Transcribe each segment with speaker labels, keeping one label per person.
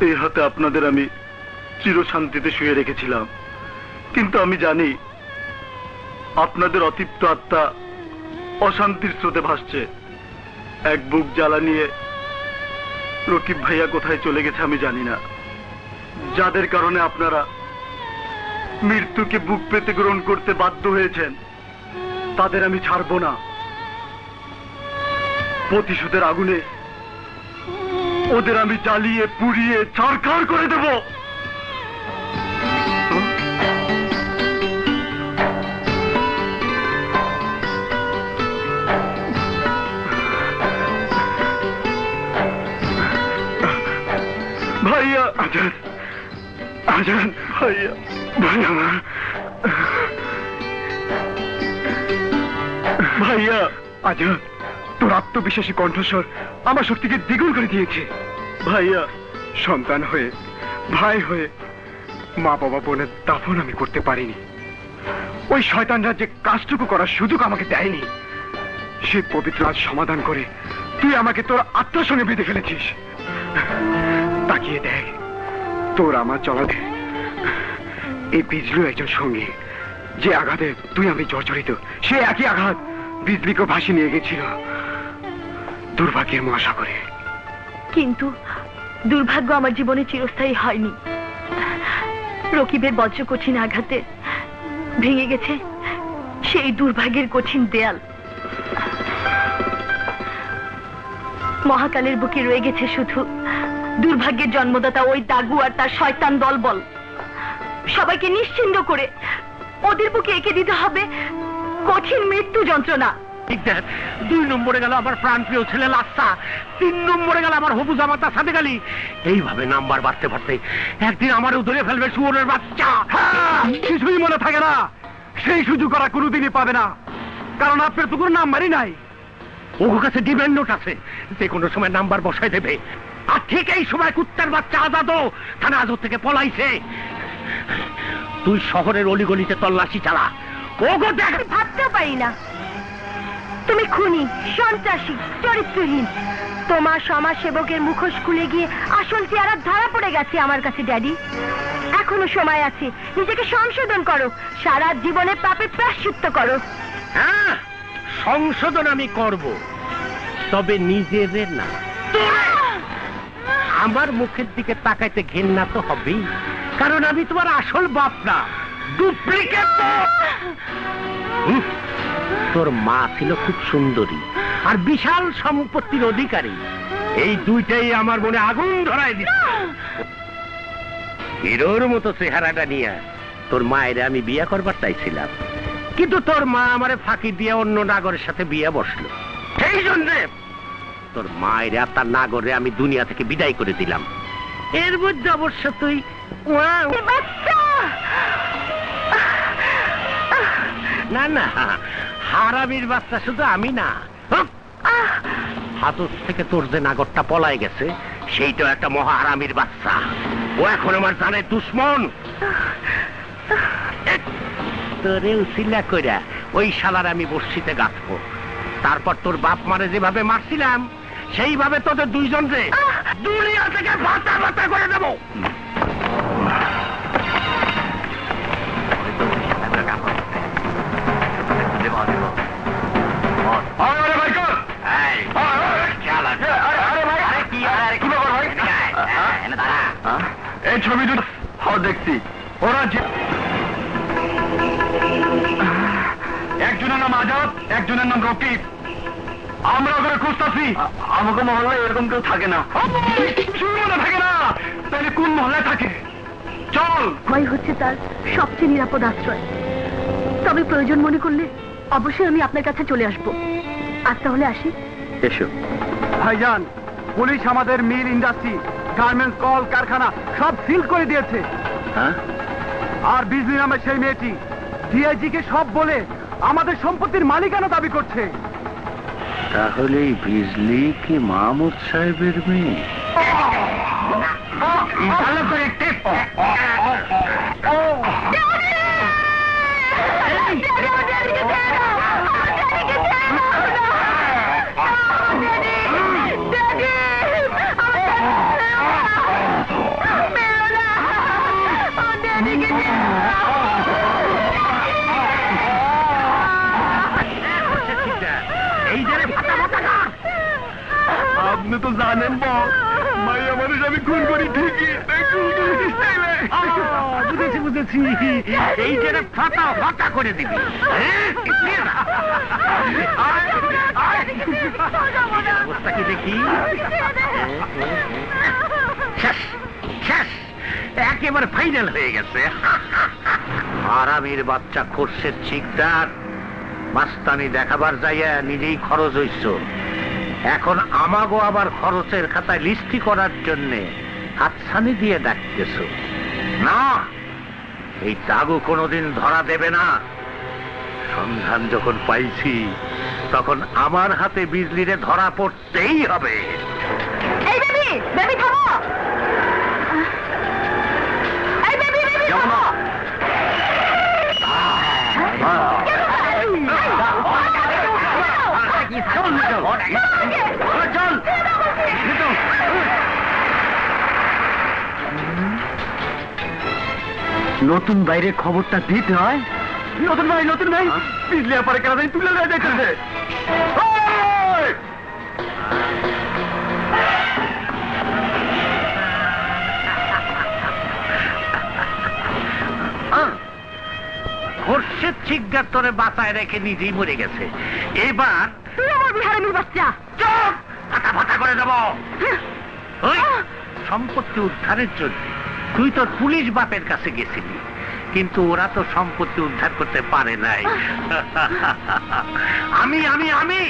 Speaker 1: এই হাতে আপনাদের আমি চিরশান্তিতে শুয়ে রেখেছিলাম। কিন্তু আমি জানি আপনাদের অতৃপ্ত আত্মা অশান্তির স্রোতে ভাসছে। এক বুক জ্বালা নিয়ে রকিব ভাইয়া কোথায় চলে গেছে আমি জানি না। যাদের কারণে আপনারা মৃত্যুকে বুক পেতে গ্রহণ করতে বাধ্য হয়েছেন, তাদের আমি ছাড়ব না। প্রতিশোধের আগুনে ওদের আমি জ্বালিয়ে, পুড়িয়ে ছাড়খাড় করে দেব। ভাইয়া, আজান। আজান, ভাইয়া। ভাই আমার ভাইয়া, আজান। তোর আত্মবিশ্বাসী কণ্ঠস্বর আমার শক্তিকে দ্বিগুণ করে দিয়েছে। ভাইয়া, সন্তান হয়ে, ভাই হয়ে মা বাবা বোনের দাফন আমি করতে পারিনি। ওই শয়তানরা যে কাজটুকু করার সুযোগ আমাকে দেয়নি, সে পবিত্র আজ সমাধান করে তুই আমাকে তোর আত্মার সঙ্গে বেঁধে ফেলেছিস। তাকিয়ে দেখ, তোর আমার চলা এই বিজলু একজন সঙ্গী, যে আঘাতে তুই আমি জর্জরিত, সে একই আঘাত বিজলিকে ভাসি নিয়ে গেছিল। দুর্ভাগ্যের মহাসাগরে।
Speaker 2: কিন্তু দুর্ভাগ্য আমার জীবনে চিরস্থায়ী হয়নি। রকিবের বজ্র কঠিন আঘাতে ভেঙে গেছে সেই দুর্ভাগ্যের কঠিন দেয়াল। মহাকালের বুকে রয়ে গেছে শুধু দুর্ভাগ্যের জন্মদাতা ওই দাগু আর তার শয়তান দলবল। সবাইকে নিশ্চিন্ত করে ওদের বুকে এঁকে দিতে হবে কঠিন মৃত্যু যন্ত্রণা।
Speaker 3: দুই নম্বরে গেল আমার প্রাণপ্রিয় ছেলে লাস্তা তিন নম্বরে গেল আমার হবু জামাতা সাথে গালি এইভাবে নাম্বার বাড়তে বাড়তে একদিন আমারও ধরে ফেলবে সুবর্ণের বাচ্চা।
Speaker 1: কিছুই মনে থাকে না সেই সুযোগ করা কোনোদিনই পাবে না। কারণ আপনার তো কোনো নাম্বারই নাই।
Speaker 3: ওর কাছে ডিমান্ড নোট আছে যে কোনো সময় নাম্বার বসাই দেবে। আর ঠিক এই সময় কুত্তার বাচ্চা আজাদও থানা আজর থেকে পলাইছে। তুই শহরের অলিগলিতে তল্লাশি চালা। ওগো দেখ
Speaker 2: আমি ভাবতেও পারি না। তুমি খুনি, সন্ত্রাসী, চরিত্রহীন। তোমার সমাজ সেবকের মুখোশ খুলে গিয়ে আসল চেহারা ধরা পড়ে গেছে আমার কাছে, ড্যাডি। এখনও সময় আছে, নিজেকে সংশোধন করো, সারা জীবনে পাপে প্রাশ্চিত্য করো।
Speaker 3: হ্যাঁ সংশোধন আমি করব, তবে নিজেদের না। আমার মুখের দিকে তাকাইতে ঘেন্না তো হবেই, কারণ আমি তোমার আসল বাপ না ডুপ্লিকেট তোর মা ছিল খুব সুন্দরী আর বিশাল সম্পত্তির অধিকারী। এই দুইটাই আমার মনে আগুন ধরায় দিচ্ছে। হিরোর মতো চেহারাটা নিয়ে তোর মায়ের আমি বিয়ে করবার চাইছিলাম। কিন্তু তোর মা আমারে ফাঁকি দিয়ে অন্য নাগরের সাথে বিয়ে বসল। সেই জন্যে তোর মায়ের আর তার নাগরে আমি দুনিয়া থেকে বিদায় করে দিলাম। এর মধ্যে অবশ্য তুই
Speaker 2: বাচ্চা!
Speaker 3: না না, হারামির বাচ্চা শুধু আমি না! হাতুর থেকে তোর যে নাগরটা পলায় গেছে, সেইটাও একটা মহা হারামির বাচ্চা। ও এখন আমার জানে দুশ্মন। তোরে উচিলা কইরা ওই শালার আমি বর্ষিতে গাঁথবো। তারপর তোর বাপ মারে যেভাবে মারছিলাম, সেইভাবে তোদের দুইজন রে দুনিয়া থেকে ভাতা ভাতা করে দেবো।
Speaker 1: এই ছবি দুটো দেখছি ওরা যে একজনের নাম আজাদ একজনের নাম রকিব আমরা ওখানে খুঁজতেছি আমাকে মহল্লায় এরকম কেউ থাকে না মনে থাকে না তাহলে কোন মহল্লায় থাকে চল
Speaker 2: ভয় হচ্ছে তার সবচেয়ে নিরাপদ আশ্রয়। তবে প্রয়োজন মনে করলে অবশ্যই আমি আপনার কাছে চলে আসব। আজ তাহলে আসি।
Speaker 1: এসো। ভাইজান পুলিশ আমাদের মিল ইন্ডাস্ট্রি গার্মেন্টস কল কারখানা সব সিল করে দিয়েছে।
Speaker 3: হ্যাঁ?
Speaker 1: আর বিজলি নামে সেই মেয়েটি ডিআইজি কে সব বলে আমাদের সম্পত্তির মালিকানা দাবি করছে।
Speaker 3: তাহলে বিজলি কি মাহমুদ সাহেবের মেয়ে?
Speaker 1: ভালো করে টেপ।
Speaker 3: হ্যাঁ? একেবারে ফাইনাল হয়ে গেছে। আরামের বাচ্চা খোরশের চিকদার মাস্তানি দেখাবার যাইয়া নিজেই খরচ হইছ। এখন আমাগো আবার খরচের খাতায় লিস্টি করার জন্যে হাতছানি দিয়ে ডাকতেছ। না এই দাগু কোনোদিন ধরা দেবে না। সন্ধান যখন পাইছি তখন আমার হাতে বিজলিরে ধরা পড়তেই হবে।
Speaker 2: এই বেবি বেবি থামো। এই বেবি বেবি
Speaker 3: যাব
Speaker 1: নতুন বাইরে খবরটা দিতে হয়? নতুন ভাই নতুন ভাই! বিজলি আপারে কেন জানি তুলে দেওয়া যাইতেছে!
Speaker 3: খোরশেদ চিকদার তোরে বাতায় রেখে নিজেই মরে গেছে। এবার
Speaker 2: তুই আমার বিহারের বাচ্চা।
Speaker 3: চোখ ফাটা ফাটা করে দেব। সম্পত্তি উদ্ধারের জন্য তুই তোর পুলিশ বাপের কাছে গেছিলি কিন্তু ওরা তো সম্পত্তি উদ্ধার করতে পারে নাই। আমি আমি আমি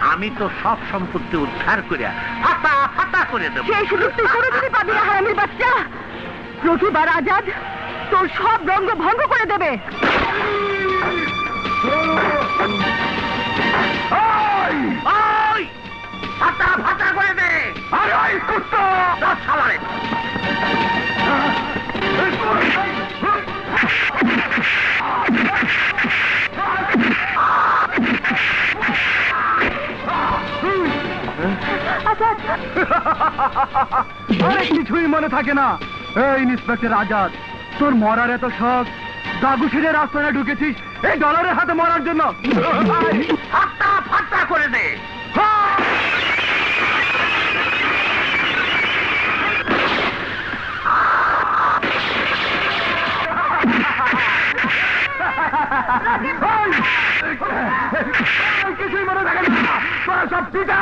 Speaker 3: আমি তো সব সম্পত্তি উদ্ধার করে ফাটা ফাটা করে দেবো।
Speaker 2: সেই সুযোগ তুই কোনোদিনই পাবি না হারামির বাচ্চা। প্রতিবার আজাদ তোর সব রঙ্গ ভঙ্গ করে দেবে।
Speaker 3: ফাটা ফাটা করে দে।
Speaker 1: আরে কিছুই মনে থাকে না। এই ইন্সপেক্টর আজাদ তোর মরার এত শখ? দাগু সেজে রাস্তায় ঢুকেছিস এই ডলারের হাতে মরার জন্য।
Speaker 3: ফাটা ফাটা করে দে।
Speaker 1: কিছুই মনে থাকে না। সব পিতা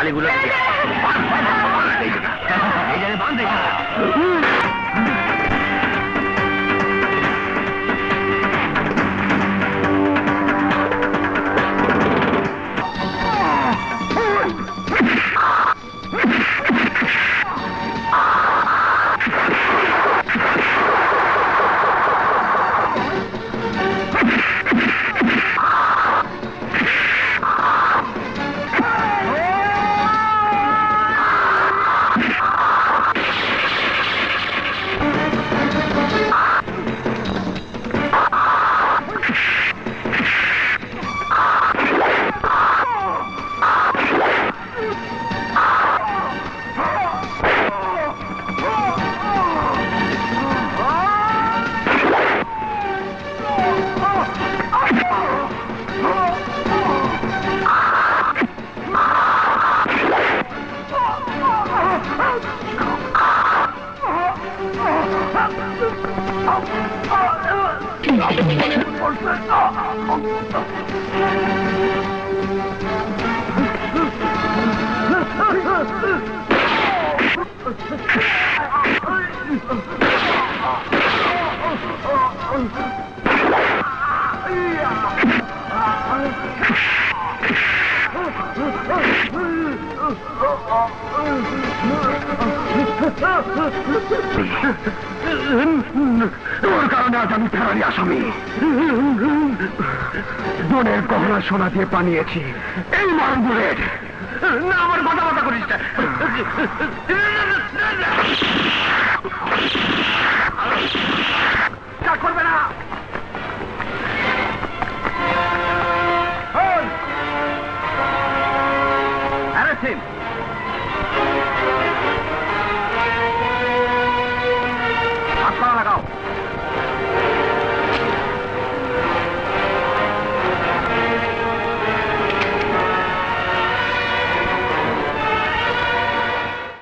Speaker 3: আলিগুলো এই জায়গায় বান্ধ
Speaker 1: ওর কারণে আজ আমি ফেরারি আসামি। বোনের গহনা সোনা দিয়ে বানিয়েছি। এই মারগুলের
Speaker 3: না, আমার কথা কথা করিস না। করবে না। him.